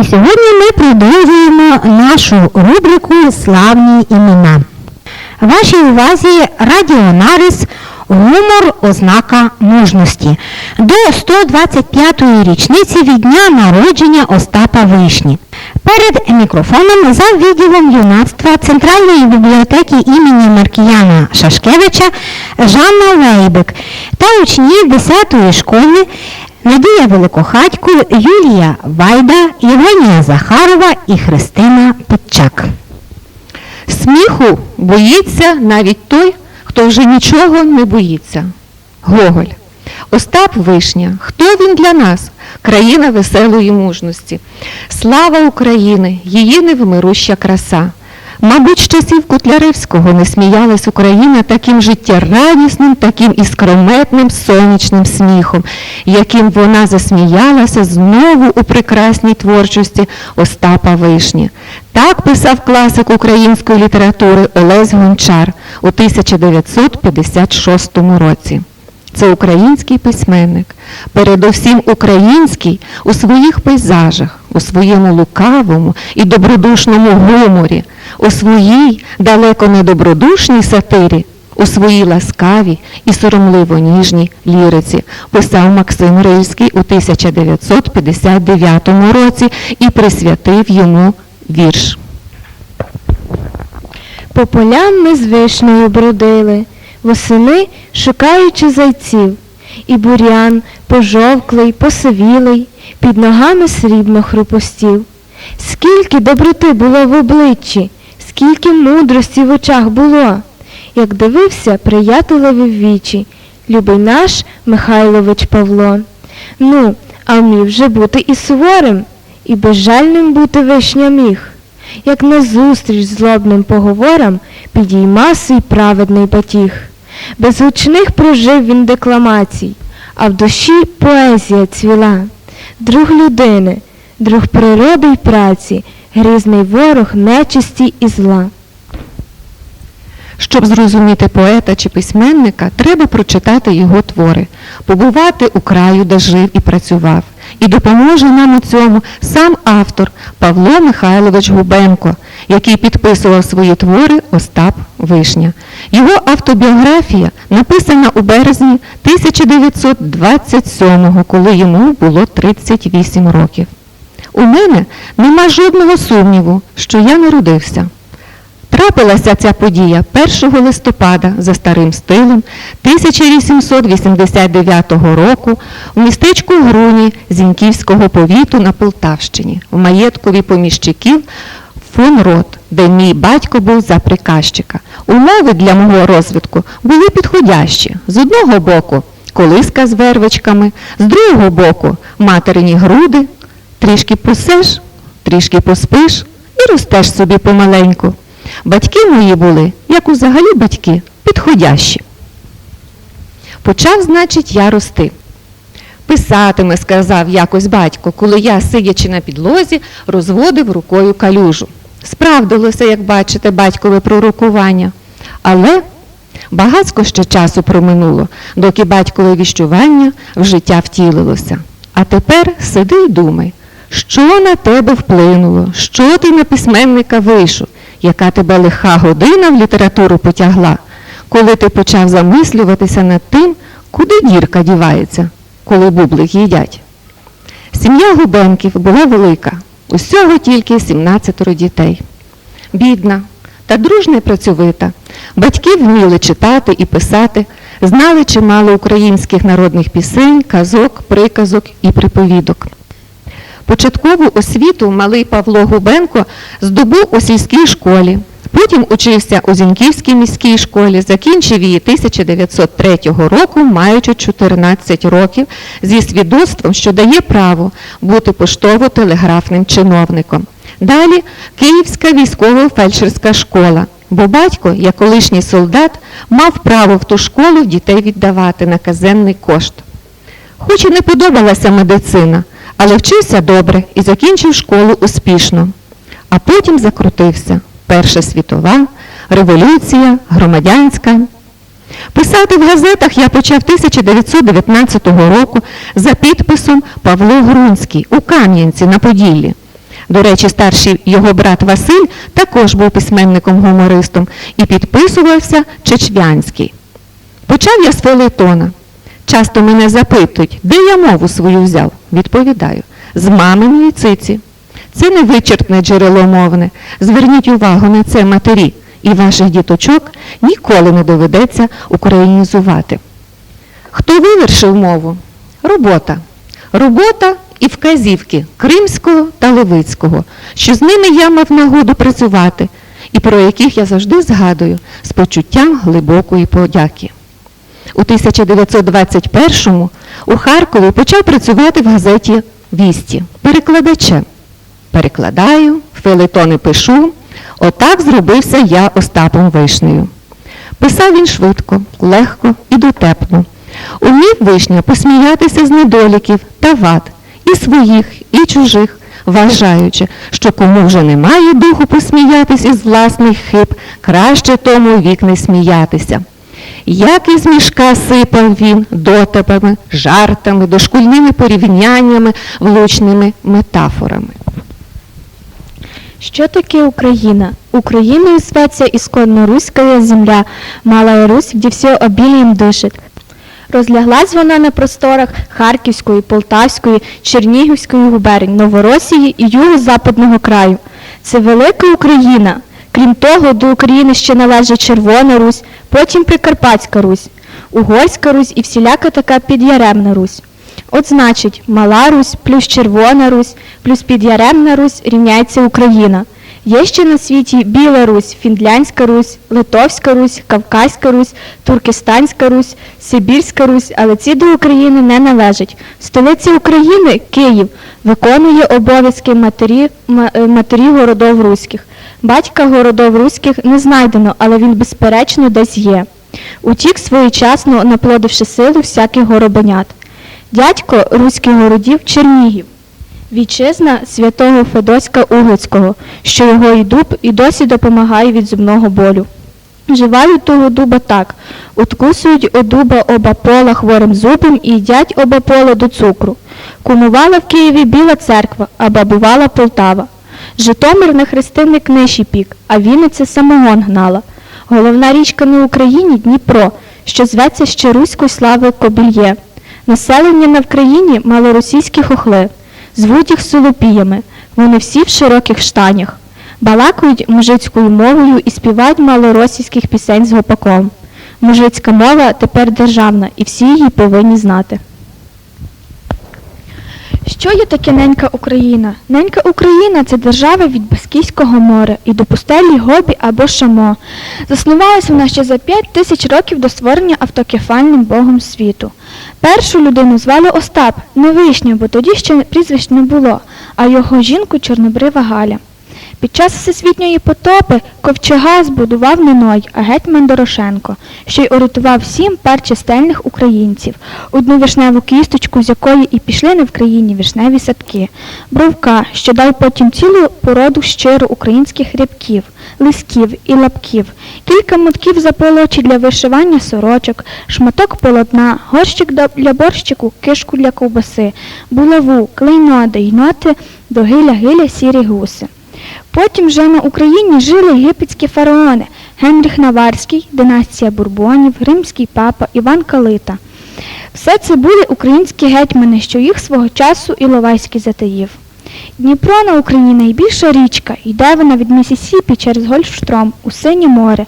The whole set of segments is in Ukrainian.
І сьогодні ми продовжуємо нашу рубрику Славні імена. Вашій увазі радіонарис Гумор ознака мужності до 125-ї річниці від дня народження Остапа Вишні. Перед мікрофоном за відділом юнацтва Центральної бібліотеки імені Маркіяна Шашкевича Жанна Лейбик та учні 10-ї школи Надія Великохатько, Юлія Вайда, Євгенія Захарова і Христина Питчак. Сміху боїться навіть той, хто вже нічого не боїться. Гоголь. Остап Вишня. Хто він для нас? Країна веселої мужності. Слава України, її невмируща краса. Мабуть, з часів Котляревського не сміялась Україна таким життєрадісним, таким іскрометним сонячним сміхом, яким вона засміялася знову у прекрасній творчості Остапа Вишні. Так писав класик української літератури Олесь Гончар у 1956 році. Це український письменник, передовсім український у своїх пейзажах, у своєму лукавому і добродушному гуморі, у своїй далеко не добродушній сатирі, у своїй ласкавій і соромливо ніжній ліриці, писав Максим Рильський у 1959 році і присвятив йому вірш. По полям ми з вишнею бродили, восени шукаючи зайців, і бурян пожовклий, посивілий, під ногами срібно хрупостів. Скільки доброти було в обличчі, скільки мудрості в очах було, як дивився приятелеві в вічі, любий наш Михайлович Павло. Ну, а вмів вже бути і суворим, і безжальним бути вишня міг як назустріч злобним поговорам підійма свій праведний батіг. Без гучних прожив він декламацій, а в душі поезія цвіла. Друг людини, друг природи й праці, грізний ворог нечисті і зла. Щоб зрозуміти поета чи письменника, треба прочитати його твори, побувати у краю, де жив і працював. І допоможе нам у цьому сам автор Павло Михайлович Губенко, який підписував свої твори Остап Вишня. Його автобіографія написана у березні 1927-го, коли йому було 38 років. У мене нема жодного сумніву, що я народився. Трапилася ця подія 1 листопада за старим стилем 1889 року у містечку Груні Зіньківського повіту на Полтавщині, в маєткові поміщиків фон Рот, де мій батько був за приказчика. Умови для мого розвитку були підходящі. З одного боку колиска з вервичками, з другого боку материні груди, трішки посеш, трішки поспиш і ростеш собі помаленьку. Батьки мої були, як взагалі батьки, підходящі. Почав, значить, я рости. Писатиме, сказав якось батько, коли я, сидячи на підлозі, розводив рукою калюжу. Справдилося, як бачите, батькове пророкування. Але багацько ще часу проминуло, доки батькове віщування в життя втілилося. А тепер сиди й думай, що на тебе вплинуло, що ти на письменника вийшов, яка тебе лиха година в літературу потягла, коли ти почав замислюватися над тим, куди дірка дівається, коли бублик їдять. Сім'я Губенків була велика, усього тільки 17 дітей. Бідна та дружна і працьовита. Батьки вміли читати і писати, знали чимало українських народних пісень, казок, приказок і приповідок. Початкову освіту малий Павло Губенко здобув у сільській школі. Потім учився у Зіньківській міській школі, закінчив її 1903 року, маючи 14 років, зі свідоцтвом, що дає право бути поштово-телеграфним чиновником. Далі Київська військово-фельдшерська школа. бо батько, як колишній солдат, мав право в ту школу дітей віддавати на казенний кошт. Хоч і не подобалася медицина, але вчився добре і закінчив школу успішно. А потім закрутився Перша світова, революція, громадянська. Писати в газетах я почав 1919 року за підписом Павло Грунський у Кам'янці на Поділлі. До речі, старший його брат Василь також був письменником-гумористом і підписувався Чечвянський. Почав я з фелетона. Часто мене запитують, де я мову свою взяв. Відповідаю, з маминої циці. Це не вичерпне джерело мовне. Зверніть увагу на це матері, і ваших діточок ніколи не доведеться українізувати. Хто вивершив мову? Робота. Робота і вказівки Кримського та Левицького, що з ними я мав нагоду працювати, і про яких я завжди згадую з почуттям глибокої подяки. У 1921-му у Харкові почав працювати в газеті Вісті перекладачем. Перекладаю, фелетони пишу. Отак зробився я Остапом Вишнею. Писав він швидко, легко і дотепно. Умів вишня посміятися з недоліків та вад, і своїх, і чужих, вважаючи, що кому вже немає духу посміятись із власних хиб, краще тому вік не сміятися. Як із мішка сипав він дотипами, жартами, дошкульними порівняннями, влучними метафорами. Що таке Україна? Україною зветься исконно руська земля, Малая Русь, где все обілієм дишить. Розляглась вона на просторах Харківської, Полтавської, Чернігівської губернь, Новоросії і Юго-Западного краю. Це велика Україна. Крім того, до України ще належить Червона Русь, потім Прикарпатська Русь, Угорська Русь і всіляка така підяремна Русь. От значить, Мала Русь плюс Червона Русь плюс Підяремна Русь рівняється Україна. Є ще на світі Біла Русь, Фінляндська Русь, Литовська Русь, Кавказька Русь, Туркестанська Русь, Сибірська Русь, але ці до України не належать. Столиця України, Київ, виконує обов'язки матері, ма- е, матері городов руських. Батька городов руських не знайдено, але він безперечно десь є. Утік своєчасно, наплодивши силу всяких горобенят. Дядько руських городів Чернігів. Вітчизна святого Федоська Углицького, що його і дуб і досі допомагає від зубного болю. Вживають того дуба так, откусують дуба оба пола хворим зубом і їдять оба пола до цукру. Кумувала в Києві Біла церква, а бабувала Полтава. Житомир на хрестини книжі пік, а Вінниця самогон гнала. Головна річка на Україні Дніпро, що зветься ще руською славою Кобільє. Населення на Вкраїні малоросійські хохли. Звуть їх солопіями. Вони всі в широких штанях. Балакають мужицькою мовою і співають малоросійських пісень з гопаком. Мужицька мова тепер державна, і всі її повинні знати. Що є таке ненька Україна? Ненька Україна це держава від Баскійського моря і до пустелі Гобі або Шамо. Заснувалася вона ще за 5 тисяч років до створення автокефальним богом світу. Першу людину звали Остап, не Вишня, бо тоді ще прізвищ не було, а його жінку Чорнобрива Галя. Під час всесвітньої потопи ковчега збудував не Ной, а гетьман Дорошенко, що й урятував сім пар чистельних українців, одну вишневу кісточку, з якої і пішли не в країні вишневі садки, бровка, що дав потім цілу породу щиро українських рябків, лисків і лапків, кілька мотків заполочі для вишивання сорочок, шматок полотна, горщик для борщику, кишку для ковбаси, булаву, клейноди й ноти до гиля-гиля сірі гуси. Потім вже на Україні жили єгипетські фараони Генріх Наварський, династія Бурбонів, римський папа, Іван Калита. Все це були українські гетьмани, що їх свого часу Іловайський затаїв. Дніпро на Україні найбільша річка, йде вона від Місісіпі через Гольфштром у Синє море.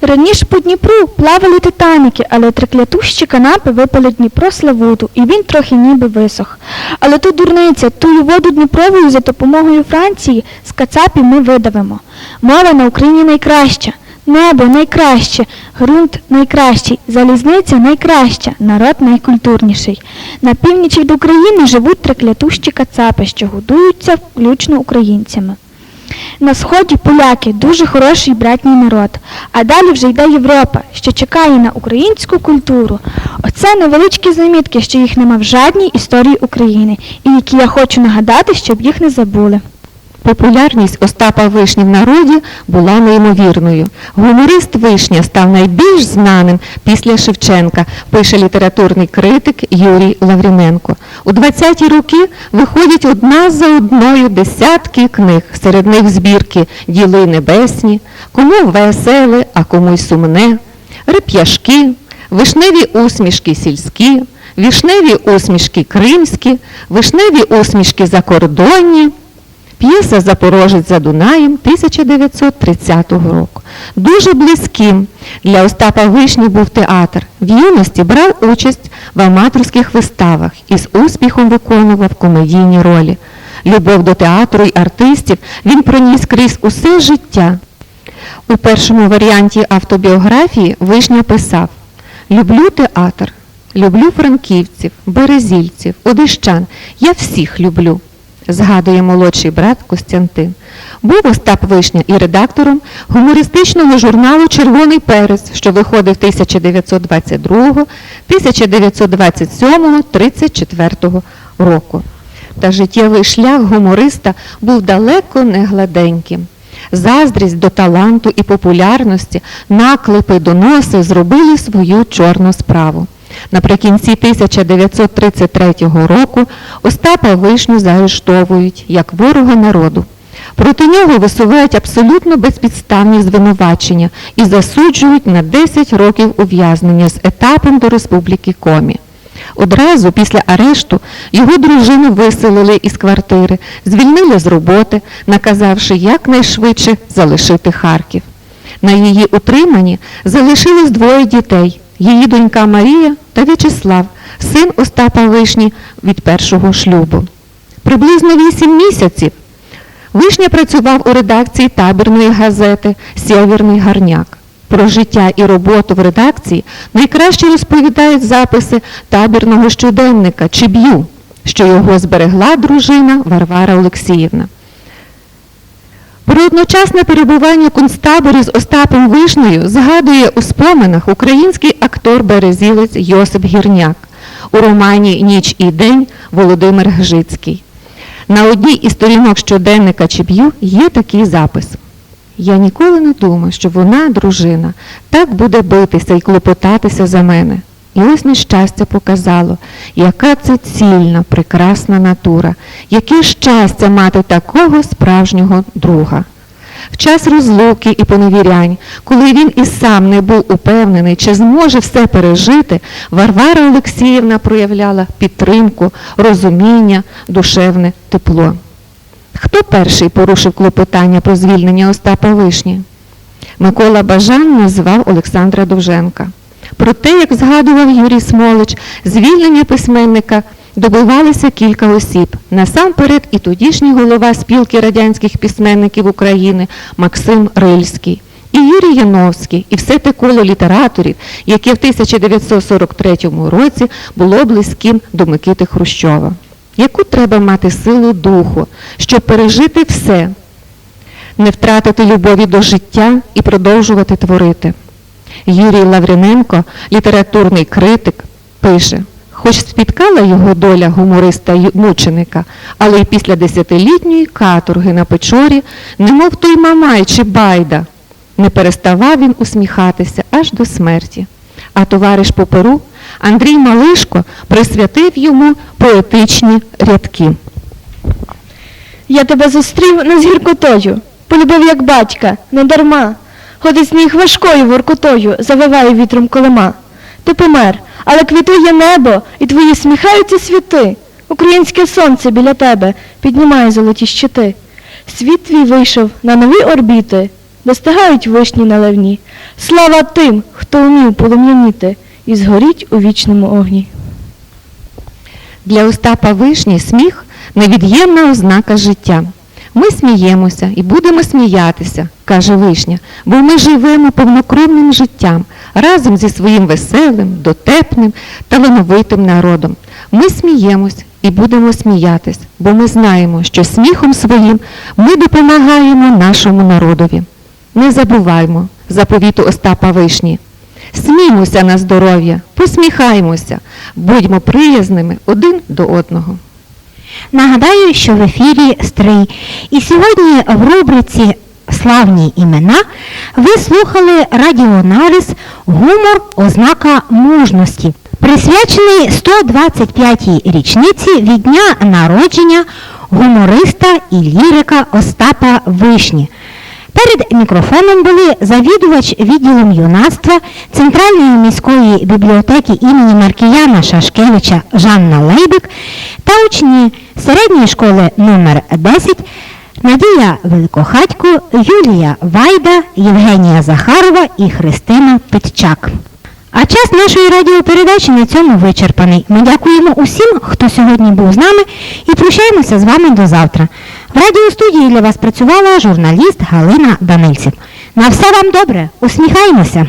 Раніше по Дніпру плавали титаніки, але триклятущі канапи випали Дніпро Славуту, і він трохи ніби висох. Але то дурниця, тую воду Дніпровою за допомогою Франції з Кацапів ми видавимо. Мова на Україні найкраща, небо найкраще, ґрунт найкращий, залізниця найкраща, народ найкультурніший. На північі від України живуть триклятущі кацапи, що годуються включно українцями. На сході поляки дуже хороший братній народ. А далі вже йде Європа, що чекає на українську культуру. Оце невеличкі замітки, що їх нема в жадній історії України, і які я хочу нагадати, щоб їх не забули. Популярність Остапа Вишні в народі була неймовірною. Гуморист Вишня став найбільш знаним після Шевченка, пише літературний критик Юрій Лавріненко. У 20-ті роки виходять одна за одною десятки книг, серед них збірки Діли небесні, кому веселе, а кому й сумне, реп'яшки, вишневі усмішки сільські, вішневі усмішки кримські, вишневі усмішки закордонні. П'єса Запорожець за Дунаєм 1930 року. Дуже близьким для Остапа Вишні був театр. В юності брав участь в аматорських виставах і з успіхом виконував комедійні ролі. Любов до театру й артистів він проніс крізь усе життя. У першому варіанті автобіографії Вишня писав Люблю театр, люблю франківців, березільців, одещан. Я всіх люблю згадує молодший брат Костянтин. Був Остап Вишня і редактором гумористичного журналу Червоний перець, що виходив 1922, 1927, 34 року. Та життєвий шлях гумориста був далеко не гладеньким. Заздрість до таланту і популярності, наклепи, доноси зробили свою чорну справу. Наприкінці 1933 року Остапа Вишню заарештовують як ворога народу. Проти нього висувають абсолютно безпідставні звинувачення і засуджують на 10 років ув'язнення з етапом до Республіки Комі. Одразу після арешту його дружину виселили із квартири, звільнили з роботи, наказавши якнайшвидше залишити Харків. На її утриманні залишилось двоє дітей її донька Марія та В'ячеслав, син Остапа Вишні від першого шлюбу. Приблизно вісім місяців Вишня працював у редакції табірної газети Сєвєрний гарняк. Про життя і роботу в редакції найкраще розповідають записи табірного щоденника Чиб'ю, що його зберегла дружина Варвара Олексіївна. Про одночасне перебування у концтаборі з Остапом Вишнею згадує у споминах український актор-березілець Йосип Гірняк у романі Ніч і день Володимир Гжицький. На одній із сторінок щоденника Чеб'ю є такий запис. Я ніколи не думав, що вона, дружина, так буде битися і клопотатися за мене. І ось нещастя показало, яка це цільна, прекрасна натура, яке щастя мати такого справжнього друга. В час розлуки і поневірянь, коли він і сам не був упевнений, чи зможе все пережити, Варвара Олексіївна проявляла підтримку, розуміння, душевне тепло. Хто перший порушив клопотання про звільнення Остапа Вишні? Микола Бажан назвав Олександра Довженка. Про те, як згадував Юрій Смолич, звільнення письменника добивалися кілька осіб. Насамперед і тодішній голова спілки радянських письменників України Максим Рильський, і Юрій Яновський, і все те коло літераторів, яке в 1943 році було близьким до Микити Хрущова. Яку треба мати силу духу, щоб пережити все, не втратити любові до життя і продовжувати творити? Юрій Лавриненко, літературний критик, пише, хоч спіткала його доля гумориста й мученика, але й після десятилітньої каторги на печорі, немов той Мамай чи Байда, не переставав він усміхатися аж до смерті. А товариш по перу Андрій Малишко присвятив йому поетичні рядки. Я тебе зустрів не з гіркотою, полюбив як батька, не дарма. Ходить сніг важкою воркотою, завиває вітром колема. Ти помер, але квітує небо, і твої сміхаються світи. Українське сонце біля тебе піднімає золоті щити. Світ твій вийшов на нові орбіти, достигають вишні наливні. Слава тим, хто вмів полум'яніти, і згоріть у вічному огні. Для Остапа Вишні сміх невід'ємна ознака життя. Ми сміємося і будемо сміятися, каже Вишня, бо ми живемо повнокровним життям разом зі своїм веселим, дотепним, талановитим народом. Ми сміємось, і будемо сміятись, бо ми знаємо, що сміхом своїм ми допомагаємо нашому народові. Не забуваймо заповіту Остапа Вишні. Сміймося на здоров'я, посміхаймося, будьмо приязними один до одного. Нагадаю, що в ефірі Стрий. І сьогодні в рубриці Славні імена ви слухали радіонарис Гумор ознака мужності, присвячений 125-й річниці від дня народження гумориста і лірика Остапа Вишні. Перед мікрофоном були завідувач відділом юнацтва Центральної міської бібліотеки імені Маркіяна Шашкевича Жанна Лейбик та учні середньої школи номер 10 Надія Великохатько, Юлія Вайда, Євгенія Захарова і Христина Петчак. А час нашої радіопередачі на цьому вичерпаний. Ми дякуємо усім, хто сьогодні був з нами, і прощаємося з вами до завтра. В радіостудії для вас працювала журналіст Галина Данильців. На все вам добре, усміхаємося!